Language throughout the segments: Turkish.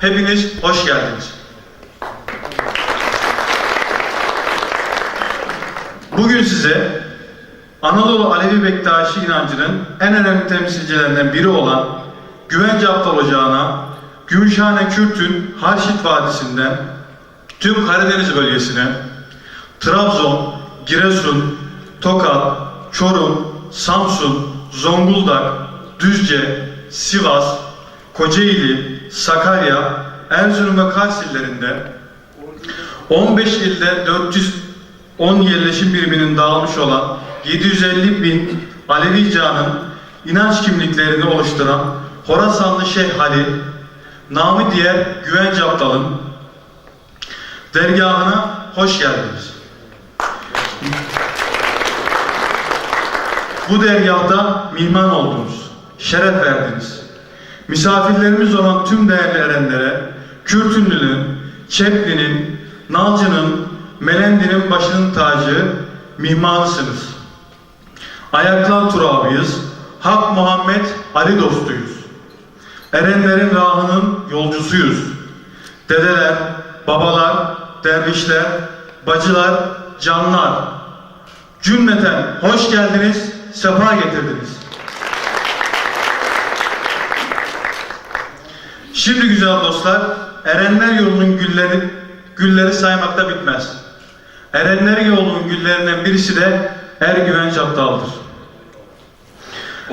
hepiniz hoş geldiniz. Bugün size Anadolu Alevi Bektaşi inancının en önemli temsilcilerinden biri olan Güvence Aptal Ocağı'na Gümüşhane Kürt'ün Harşit Vadisi'nden tüm Karadeniz bölgesine Trabzon, Giresun, Tokat, Çorum, Samsun, Zonguldak, Düzce, Sivas, Kocaeli, Sakarya, Erzurum ve Kars illerinde 15 ilde 410 yerleşim biriminin dağılmış olan 750 bin Alevi Can'ın inanç kimliklerini oluşturan Horasanlı Şeyh Halil, namı diğer Güvence Aptal'ın dergahına hoş geldiniz. Bu dergahta mihman oldunuz, şeref verdiniz. Misafirlerimiz olan tüm değerli erenlere, Kürtünlü'nün, Çepli'nin, Nalcı'nın, Melendi'nin başının tacı, mihmanısınız. Ayaklar turabıyız, Hak Muhammed Ali dostuyuz. Erenlerin rahının yolcusuyuz. Dedeler, babalar, dervişler, bacılar, canlar. Cümleten hoş geldiniz, sefa getirdiniz. Şimdi güzel dostlar, Erenler yolunun gülleri, gülleri saymakta bitmez. Erenler yolunun güllerinden birisi de Ergüvenç Aptal'dır.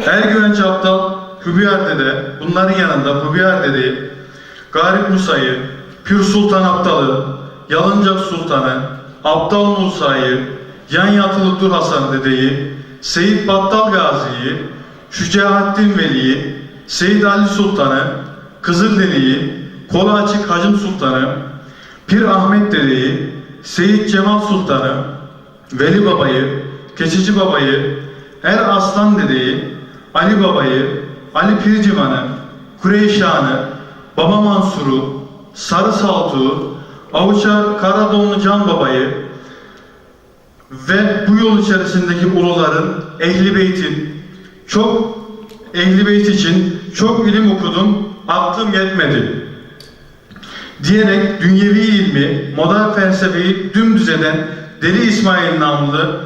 Ergüvenç Aptal, Hübiyar Dede, bunların yanında Hübiyar Dede'yi, Garip Musa'yı, Pür Sultan Aptal'ı, Yalıncak Sultan'ı, Aptal Musa'yı, Yan Yatılı Dur Hasan Dede'yi, Seyit Battal Gazi'yi, Şücaettin Veli'yi, Seyit Ali Sultan'ı, Kızılderili'yi, Kolu Açık Hacım Sultan'ı, Pir Ahmet Dede'yi, Seyit Cemal Sultan'ı, Veli Baba'yı, Keçici Baba'yı, Er Aslan Dede'yi, Ali Baba'yı, Ali Pircivan'ı, Kureyşan'ı, Baba Mansur'u, Sarı Saltuğu, Avuçar Karadonlu Can Baba'yı ve bu yol içerisindeki uluların, Ehli Beyt'in çok Ehli Beyt için çok ilim okudum, aklım yetmedi diyerek dünyevi ilmi, modern felsefeyi dümdüz eden Deli İsmail namlı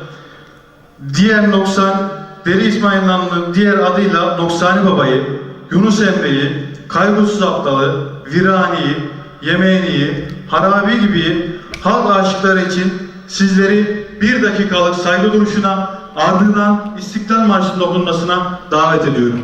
diğer noksan Deli İsmail namlı diğer adıyla Noksani Baba'yı, Yunus Emre'yi, Kaygısız Aptal'ı, Virani'yi, Yemeni'yi, Harabi gibi halk aşıkları için sizleri bir dakikalık saygı duruşuna ardından İstiklal Marşı'nın okunmasına davet ediyorum.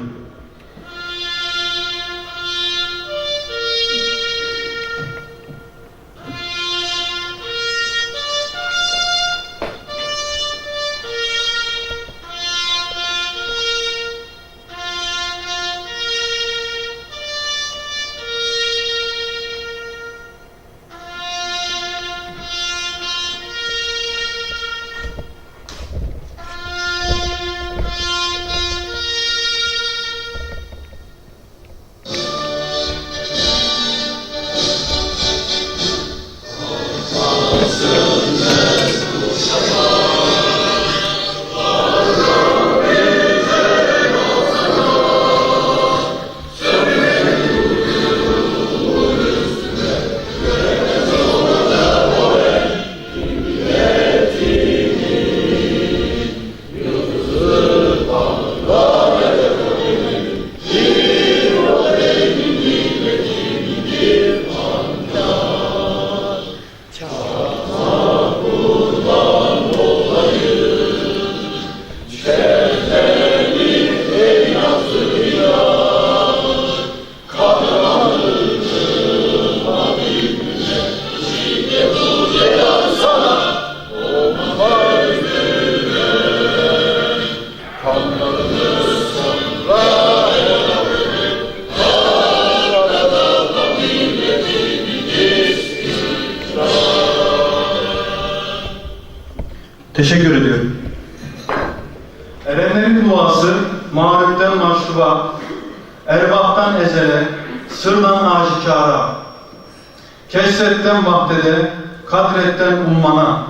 Kesretten vahdede, kadretten ummana,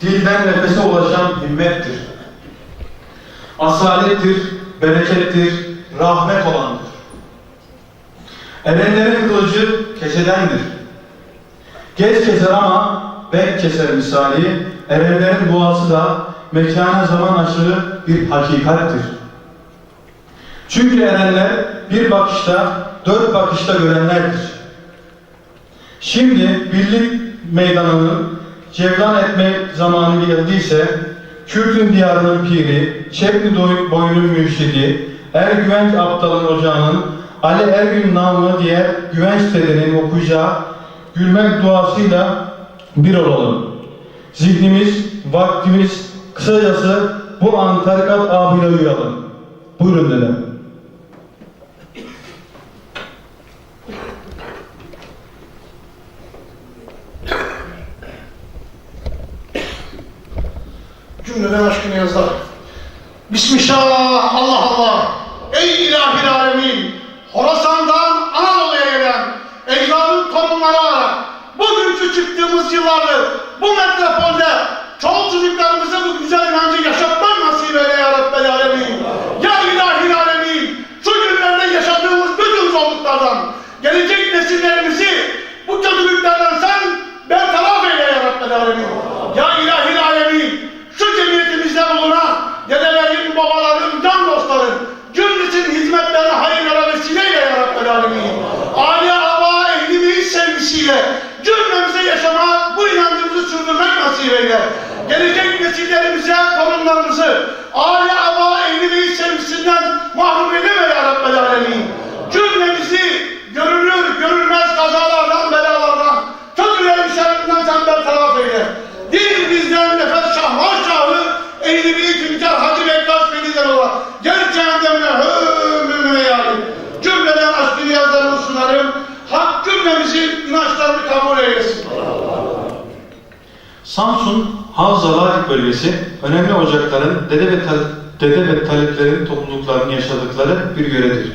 dilden nefese ulaşan himmettir. Asalettir, berekettir, rahmet olandır. Erenlerin kılıcı kesedendir. Geç keser ama bek keser misali, erenlerin duası da mekana zaman aşırı bir hakikattir. Çünkü erenler bir bakışta, dört bakışta görenlerdir. Şimdi birlik meydanının cevlan etme zamanı geldiyse, Kürt'ün diyarının piri, Çepni boyunun mürşidi, Ergüvenç Aptal'ın ocağının, Ali Ergün namı diğer Güvenç dedenin okuyacağı gülmek duasıyla bir olalım. Zihnimiz, vaktimiz, kısacası bu an tarikat abine uyalım. Buyurun dedem. Cümleden aşkını yazlar. Bismillah, Allah Allah. Ey ilahi alemin, Horasan'dan Anadolu'ya gelen ecdadın torunları olarak bugünkü çıktığımız yılları bu metropolde çoluk çocuklarımıza bu güzel inancı yaşatmak Samsun Havzalar bölgesi önemli ocakların dede ve, tal- dede ve taleplerin topluluklarının yaşadıkları bir yöredir.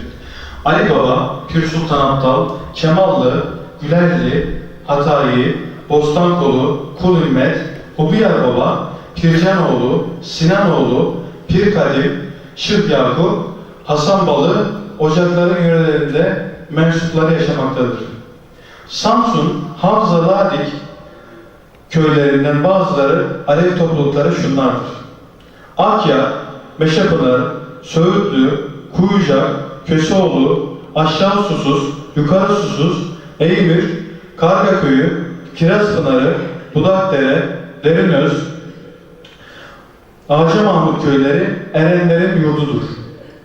Ali Baba, Pür Sultan Abdal, Kemallı, Gülerli, Hatayi, Bostankolu, Kul Ümmet, Hubiyar Baba, Pircanoğlu, Sinanoğlu, Pir Kadim, Şık Yakup, Hasan Balı ocakların yörelerinde mensupları yaşamaktadır. Samsun, Havza Ladik, köylerinden bazıları Alevi toplulukları şunlardır. Akya, Meşepınar, Söğütlü, Kuyucak, Köseoğlu, Aşağı Susuz, Yukarı Susuz, Eymür, Kargaköyü, Kirazpınarı, Budakdere, Derinöz, Ağaca Mahmut köyleri Erenlerin yurdudur.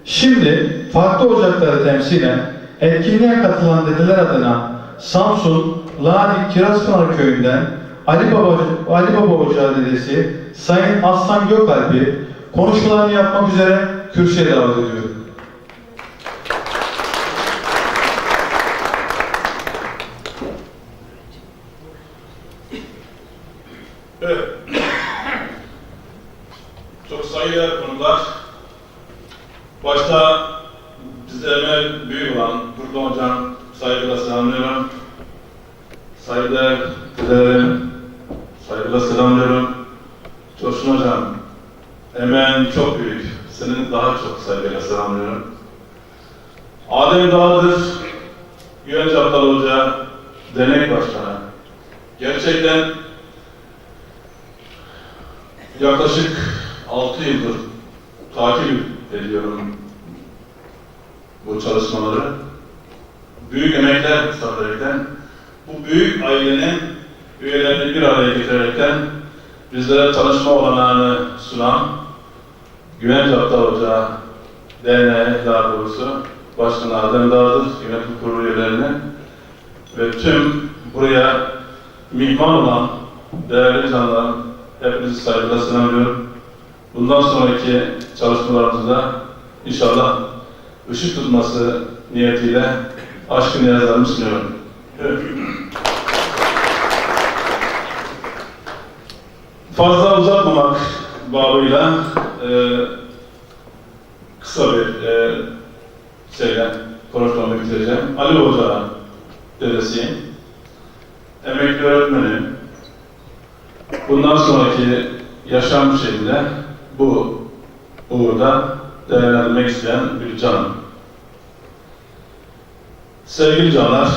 Şimdi farklı ocakları temsilen etkinliğe katılan dedeler adına Samsun, Lani Kirazpınar köyünden Ali Baba, Ali Baba Ocağı dedesi Sayın Aslan Gökalp'i konuşmalarını yapmak üzere kürsüye davet ediyorum. Evet. Çok sayıda konular. Başta bize emel büyük olan Kurban Hocam saygıyla selamlıyorum. Saygıdeğer dedelerim, saygıyla selamlıyorum. Coşkun Hocam, emeğin çok büyük. Senin daha çok saygıyla selamlıyorum. Adem Dağıdır, Güvenç Abdal Hoca, Dernek Başkanı. Gerçekten Yaklaşık 6 yıldır takip ediyorum bu çalışmaları. Büyük emekler sarf ederekten, bu büyük ailenin üyelerini bir araya getirerekten bizlere çalışma olanağını sunan Güvenç Aptal Hoca Derneği daha doğrusu Başkanı Adem Dağdır, yönetim kurulu üyelerini ve tüm buraya mihman olan değerli canlar, hepinizi saygıyla selamlıyorum. Bundan sonraki çalışmalarımızda inşallah ışık tutması niyetiyle aşkın niyazlarımı sunuyorum. Fazla uzatmamak babıyla e, kısa bir e, şeyle konuşmamı bitireceğim. Ali Hoca dedesiyim. Emekli öğretmenim. Bundan sonraki yaşam şeyinde bu uğurda değerlendirmek isteyen bir canım. Sevgili canlar,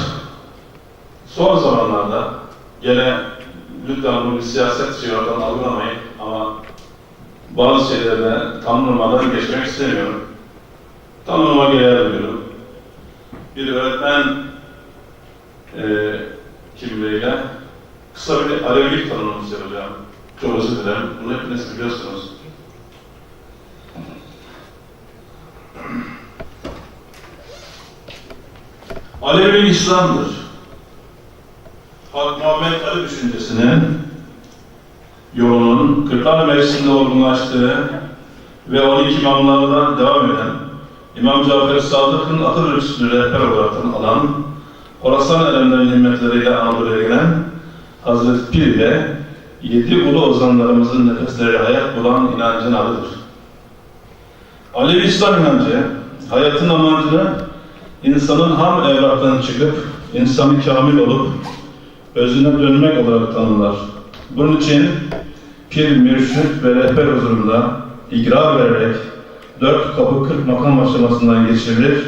son zamanlarda gene lütfen bunu bir siyaset oradan algılamayın ama bazı şeylerde tanımlamadan geçmek istemiyorum. Tanımlama gereği duyuyorum. Bir öğretmen e, kimliğiyle kısa bir Alevilik tanımlaması yapacağım. Çok özür dilerim. Bunu hepiniz biliyorsunuz. Alevilik İslam'dır. Hak Muhammed Ali düşüncesinin yolunun Kırklar Meclisi'nde olgunlaştığı ve 12 imamlarla devam eden İmam Cafer Sadık'ın Atatürk'ünü rehber olarak alan Horasan erenlerin himmetleriyle Anadolu'ya gelen Hazreti Pir ile yedi ulu ozanlarımızın nefesleri hayat bulan inancın adıdır. Alevi İslam inancı, hayatın amacını insanın ham evlattan çıkıp, insanı kamil olup, özüne dönmek olarak tanımlar. Bunun için pir, mürşit ve rehber huzurunda ikrar vererek dört kapı kırk makam aşamasından geçirilir,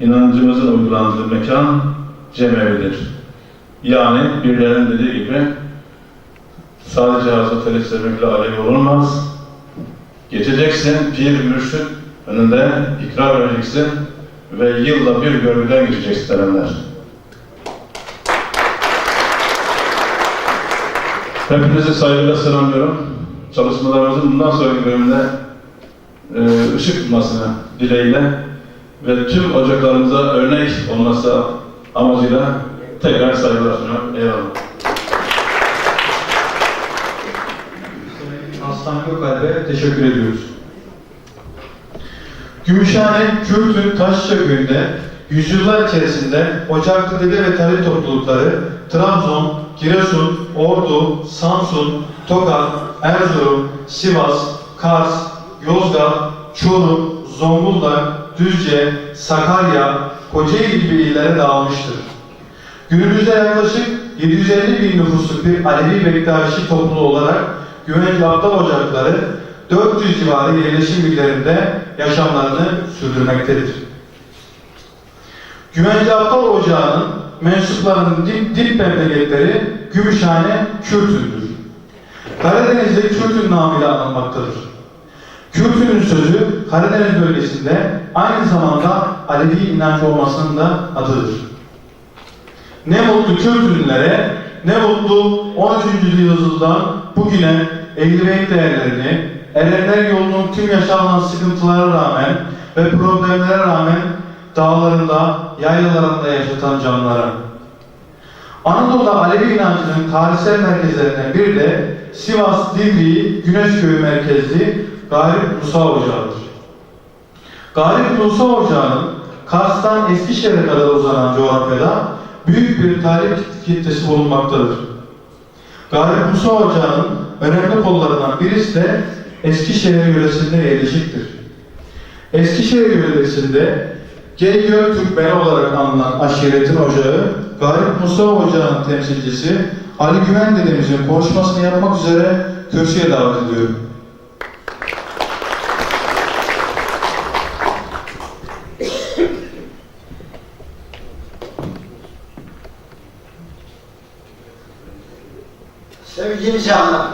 inancımızın uygulandığı mekan cemevidir. Yani birilerinin dediği gibi sadece Hazreti Ali sebebiyle Alevi olunmaz. Geçeceksin pir, mürşit önünde ikrar vereceksin ve yılda bir görgüden geçeceksin derler. Hepinizi saygıyla selamlıyorum. Çalışmalarımızın bundan sonraki bölümünde e, ışık tutmasını dileğiyle ve tüm ocaklarımıza örnek olması amacıyla tekrar saygılar sunuyorum. Eyvallah. Aslan Gökalp'e teşekkür ediyoruz. Gümüşhane, Kürt'ün Taşça köyünde yüzyıllar içerisinde Ocaklı Dede ve Tarih toplulukları Trabzon, Giresun, Ordu, Samsun, Tokat, Erzurum, Sivas, Kars, Yozgat, Çorum, Zonguldak, Düzce, Sakarya, Kocaeli gibi illere dağılmıştır. Günümüzde yaklaşık 750 bin nüfusluk bir Alevi Bektaşi topluluğu olarak Güvenli Aptal Ocakları 400 civarı yerleşim illerinde yaşamlarını sürdürmektedir. Güvenli Aptal Ocağı'nın mensuplarının dip, dip memleketleri Gümüşhane, Kürtündür. Karadeniz'de Kürtün namıyla anılmaktadır. Kürtünün sözü Karadeniz bölgesinde aynı zamanda Alevi inanç olmasının da adıdır. Ne mutlu Kürtünlere, ne mutlu 13. yüzyıldan bugüne Beyt değerlerini, Erenler yolunun tüm yaşanan sıkıntılara rağmen ve problemlere rağmen dağlarında, yaylalarında yaşatan canlara. Anadolu'da Alevi inancının tarihsel merkezlerinden biri de Sivas Divriği Güneşköy merkezli Garip Musa Ocağı'dır. Garip Musa Ocağı'nın Kars'tan Eskişehir'e kadar uzanan coğrafyada büyük bir tarih kitlesi bulunmaktadır. Garip Musa Ocağı'nın önemli kollarından birisi de Eskişehir yöresinde yerleşiktir. Eskişehir yöresinde Geygöl Türkmeni olarak anılan aşiretin ocağı, Garip Musa Ocağı'nın temsilcisi Ali Güven dedemizin konuşmasını yapmak üzere kürsüye davet ediyorum. Sevgili canlar,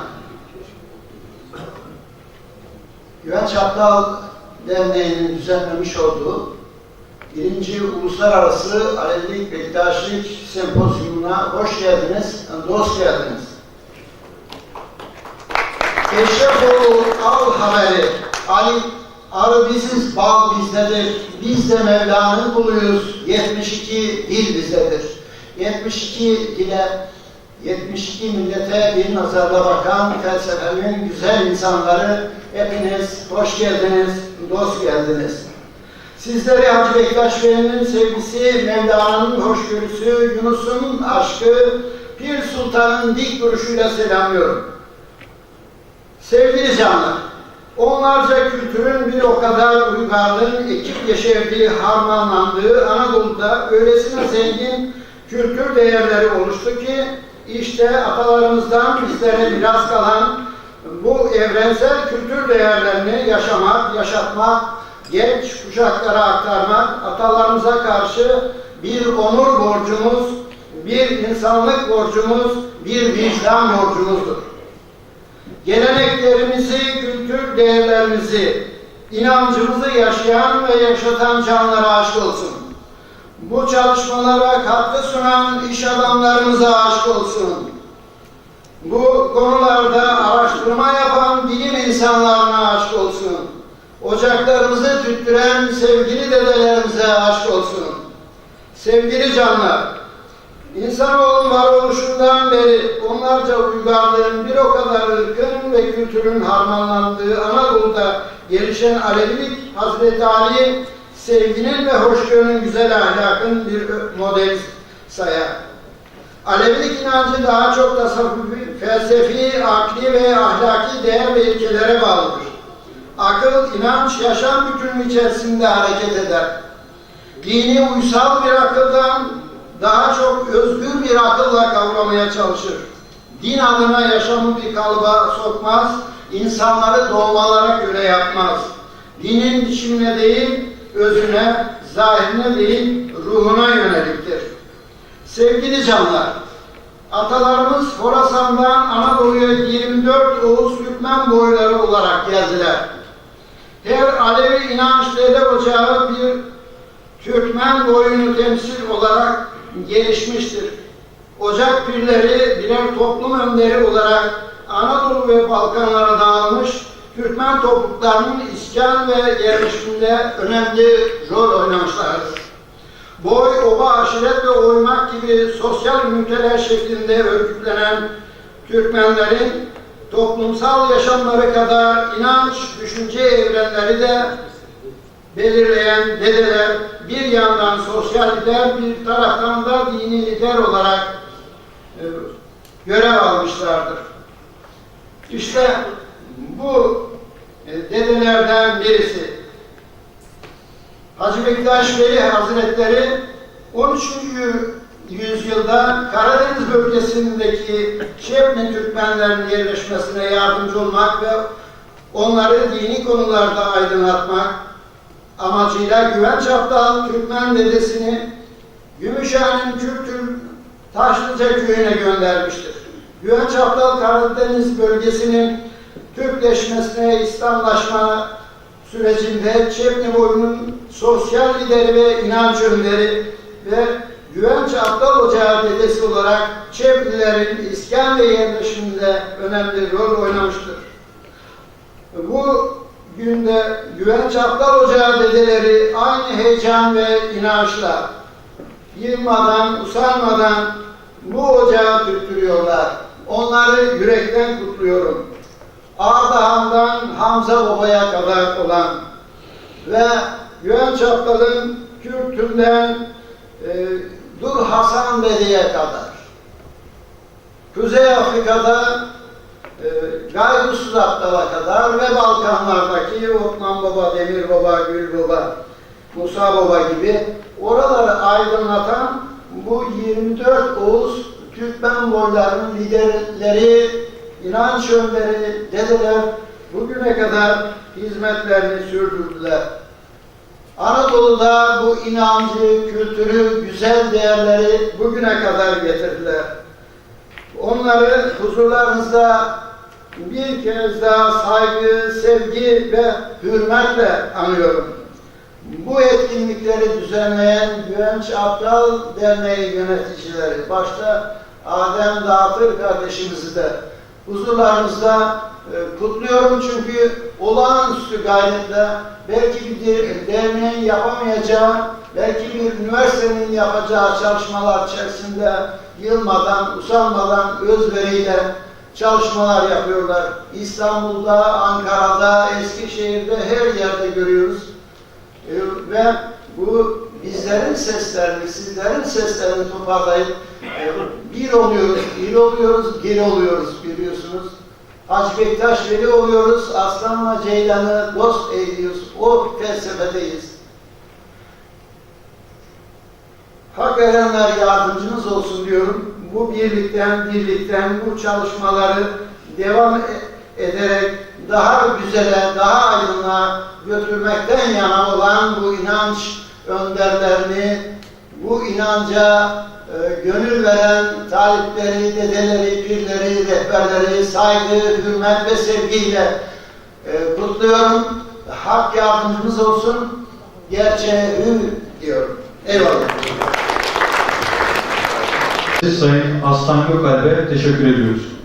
Çaptal Derneği'nin düzenlemiş olduğu birinci Uluslararası Alevilik Bektaşlık Sempozyumuna hoş geldiniz, dost geldiniz. Eşrefoğlu al haberi, Ali arı biziz, bal bizdedir, biz de Mevla'nın kuluyuz, 72 dil bizdedir. 72 dile 72 millete bir nazarla bakan felsefenin güzel insanları hepiniz hoş geldiniz, dost geldiniz. Sizleri Hacı Bektaş Bey'in sevgisi, Mevlana'nın hoşgörüsü, Yunus'un aşkı, Pir Sultan'ın dik duruşuyla selamlıyorum. Sevgili canlar, onlarca kültürün bir o kadar uygarlığın ekip yeşerdiği, harmanlandığı Anadolu'da öylesine zengin kültür değerleri oluştu ki işte atalarımızdan bizlere miras kalan bu evrensel kültür değerlerini yaşamak, yaşatmak, genç kuşaklara aktarmak, atalarımıza karşı bir onur borcumuz, bir insanlık borcumuz, bir vicdan borcumuzdur. Geleneklerimizi, kültür değerlerimizi, inancımızı yaşayan ve yaşatan canlara aşk olsun. Bu çalışmalara katkı sunan iş adamlarımıza aşk olsun. Bu konularda araştırma yapan bilim insanlarına aşk olsun. Ocaklarımızı tüttüren sevgili dedelerimize aşk olsun. Sevgili canlar, İnsanoğlunun varoluşundan beri onlarca uygarlığın bir o kadar ırkın ve kültürün harmanlandığı Anadolu'da gelişen Alevilik Hazreti Ali sevginin ve hoşgörünün güzel ahlakın bir model sayar. Alevilik inancı daha çok tasavvufi, felsefi, akli ve ahlaki değer ve ilkelere bağlıdır. Akıl, inanç, yaşam bütünü içerisinde hareket eder. Dini uysal bir akıldan daha çok özgür bir akılla kavramaya çalışır. Din adına yaşamı bir kalıba sokmaz, insanları doğmalara göre yapmaz. Dinin biçimine değil, özüne, zahirine değil, ruhuna yöneliktir. Sevgili canlar, atalarımız Horasan'dan Anadolu'ya 24 Oğuz Türkmen boyları olarak geldiler. Her Alevi inanç ocağı bir Türkmen boyunu temsil olarak gelişmiştir. Ocak pirleri birer toplum önderi olarak Anadolu ve Balkanlara dağılmış Türkmen topluluklarının iskan ve yerleşiminde önemli rol oynamışlardır. Boy, oba, aşiret ve oymak gibi sosyal üniteler şeklinde örgütlenen Türkmenlerin toplumsal yaşamları kadar inanç, düşünce evrenleri de belirleyen dedeler bir yandan sosyal lider bir taraftan da dini lider olarak e, görev almışlardır. İşte bu e, dedelerden birisi Hacı Bektaş Veli Hazretleri 13. yüzyılda Karadeniz bölgesindeki Şebne Türkmenlerin yerleşmesine yardımcı olmak ve onları dini konularda aydınlatmak amacıyla Güvenç Abdal Türkmen dedesini Gümüşhane'nin Kültür Taşlıca köyüne göndermiştir. Güvenç Abdal Karadeniz bölgesinin Türkleşmesine, İslamlaşma sürecinde Çepni boyunun sosyal lideri ve inanç önderi ve Güvenç Abdal Ocağı dedesi olarak Çeplilerin iskan yerleşiminde önemli rol oynamıştır. Bu günde Güvenç Aptal Ocağı dedeleri aynı heyecan ve inançla yılmadan, usanmadan bu ocağı tüttürüyorlar. Onları yürekten kutluyorum. Ardahan'dan Hamza Baba'ya kadar olan ve Güvenç Aptal'ın Kürt'ünden e, Dur Hasan Dede'ye kadar. Kuzey Afrika'da e, Gayrusuz Aptal'a kadar ve Balkanlardaki Osman Baba, Demir Baba, Gül Baba, Musa Baba gibi oraları aydınlatan bu 24 Oğuz Türkmen boylarının liderleri, inanç önderi, dedeler bugüne kadar hizmetlerini sürdürdüler. Anadolu'da bu inancı, kültürü, güzel değerleri bugüne kadar getirdiler. Onları huzurlarınızda bir kez daha saygı, sevgi ve hürmetle anıyorum. Bu etkinlikleri düzenleyen Güvenç Abdal Derneği yöneticileri, başta Adem Dağıtır kardeşimizi de huzurlarınızda e, kutluyorum çünkü olağanüstü gayretle belki bir derneğin yapamayacağı, belki bir üniversitenin yapacağı çalışmalar içerisinde yılmadan, usanmadan, özveriyle çalışmalar yapıyorlar. İstanbul'da, Ankara'da, Eskişehir'de her yerde görüyoruz. Ee, ve bu bizlerin seslerini, sizlerin seslerini toparlayıp e, bir oluyoruz, bir oluyoruz, geri oluyoruz biliyorsunuz. Hacı Bektaş Veli oluyoruz, Aslan'la Ceylan'ı dost ediyoruz. O felsefedeyiz. Hak erenler yardımcınız olsun diyorum. bu birlikten, birlikten bu çalışmaları devam e- ederek daha güzele, daha aydınlığa götürmekten yana olan bu inanç önderlerini, bu inanca e, gönül veren talipleri, dedeleri, pirleri, rehberleri saygı, hürmet ve sevgiyle e, kutluyorum. Hak yardımcımız olsun. Gerçeğe hü diyorum. Eyvallah. Sayın Aslan Gökalp'e teşekkür ediyoruz.